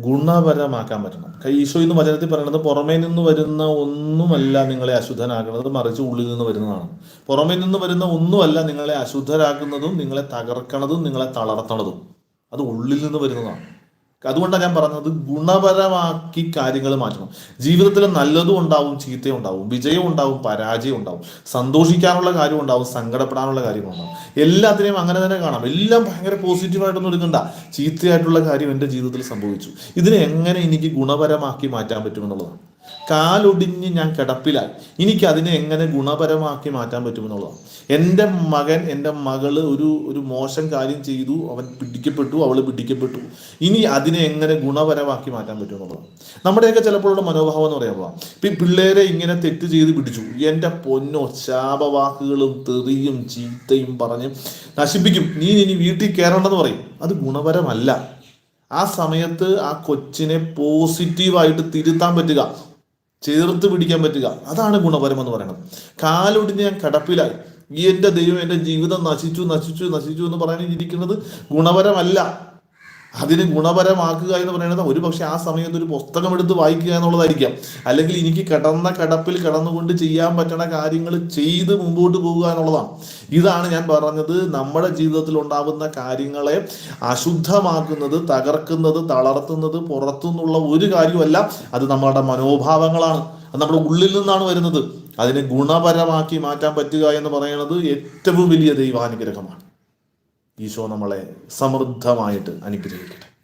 ഗുണപരമാക്കാൻ പറ്റണം. ഈശോ ഇന്ന് വചനത്തിൽ പറയുന്നത് പുറമേ നിന്ന് വരുന്ന ഒന്നുമല്ല നിങ്ങളെ അശുദ്ധനാക്കുന്നത് മറിച്ച് ഉള്ളിൽ നിന്ന് വരുന്നതാണ്. പുറമേ നിന്ന് വരുന്ന ഒന്നുമല്ല നിങ്ങളെ അശുദ്ധരാക്കുന്നതും നിങ്ങളെ തകർക്കണതും നിങ്ങളെ തളർത്തണതും. അത് ഉള്ളിൽ നിന്ന് വരുന്നതാണ്. അതുകൊണ്ടാണ് ഞാൻ പറഞ്ഞത് ഗുണപരമാക്കി കാര്യങ്ങൾ മാറ്റണം. ജീവിതത്തിൽ നല്ലതും ഉണ്ടാവും ചീത്തയും ഉണ്ടാവും വിജയം ഉണ്ടാവും പരാജയം ഉണ്ടാവും സന്തോഷിക്കാനുള്ള കാര്യം ഉണ്ടാവും സങ്കടപ്പെടാനുള്ള കാര്യങ്ങളുണ്ടാവും എല്ലാത്തിനെയും അങ്ങനെ തന്നെ കാണാം. എല്ലാം ഭയങ്കര പോസിറ്റീവായിട്ടൊന്നും എടുക്കണ്ട. ചീത്തയായിട്ടുള്ള കാര്യം എന്റെ ജീവിതത്തിൽ സംഭവിച്ചു. ഇതിനെ എങ്ങനെ എനിക്ക് ഗുണപരമാക്കി മാറ്റാൻ പറ്റുമെന്നുള്ളതാണ്. കാലൊടിഞ്ഞ് ഞാൻ കിടപ്പിലായി. എനിക്ക് അതിനെ എങ്ങനെ ഗുണപരമാക്കി മാറ്റാൻ പറ്റുമെന്നുള്ളതാണ്. എന്റെ മകൻ എന്റെ മകൾ ഒരു ഒരു മോശം കാര്യം ചെയ്തു. അവൻ പിടിക്കപ്പെട്ടു അവൾ പിടിക്കപ്പെട്ടു. ഇനി അതിനെ എങ്ങനെ ഗുണപരമാക്കി മാറ്റാൻ പറ്റുമെന്നുള്ളതാണ്. നമ്മുടെയൊക്കെ ചിലപ്പോഴുള്ള മനോഭാവം എന്ന് പറയുമ്പോൾ ഇപ്പം പിള്ളേരെ ഇങ്ങനെ തെറ്റ് ചെയ്ത് പിടിച്ചു. എന്റെ പൊന്നോ ശാപവാക്കുകളും തെറിയും ചീത്തയും പറഞ്ഞ് നശിപ്പിക്കും. നീ ഇനി വീട്ടിൽ കയറണ്ടെന്ന് പറയും. അത് ഗുണപരമല്ല. ആ സമയത്ത് ആ കൊച്ചിനെ പോസിറ്റീവായിട്ട് തിരുത്താൻ പറ്റുക. ചേർത്ത് പിടിക്കാൻ പറ്റുക. അതാണ് ഗുണപരം എന്ന് പറയുന്നത്. കാലൊടിഞ്ഞ് ഞാൻ കടപ്പിലായി. ഈ എന്റെ ദൈവം എന്റെ ജീവിതം നശിച്ചു നശിച്ചു നശിച്ചു എന്ന് പറയാനിരിക്കുന്നത് ഗുണപരമല്ല. അതിന് ഗുണപരമാക്കുക എന്ന് പറയുന്നത് ഒരു പക്ഷെ ആ സമയത്ത് ഒരു പുസ്തകം എടുത്ത് വായിക്കുക എന്നുള്ളതായിരിക്കാം. അല്ലെങ്കിൽ എനിക്ക് കിടന്ന കടപ്പിൽ കടന്നുകൊണ്ട് ചെയ്യാൻ പറ്റണ കാര്യങ്ങൾ ചെയ്ത് മുമ്പോട്ട് പോവുക എന്നുള്ളതാണ്. ഇതാണ് ഞാൻ പറഞ്ഞത്. നമ്മുടെ ജീവിതത്തിൽ ഉണ്ടാകുന്ന കാര്യങ്ങളെ അശുദ്ധമാക്കുന്നത് തകർക്കുന്നത് തളർത്തുന്നത് പുറത്തുനിന്നുള്ള ഒരു കാര്യമല്ല അത് നമ്മുടെ മനോഭാവങ്ങളാണ്. അത് നമ്മുടെ ഉള്ളിൽ നിന്നാണ് വരുന്നത്. അതിനെ ഗുണപരമാക്കി മാറ്റാൻ പറ്റുക എന്ന് പറയുന്നത് ഏറ്റവും വലിയ ദൈവാനുഗ്രഹമാണ്. ഈശോ നമ്മളെ സമൃദ്ധമായിട്ട് അനുഗ്രഹിക്കട്ടെ.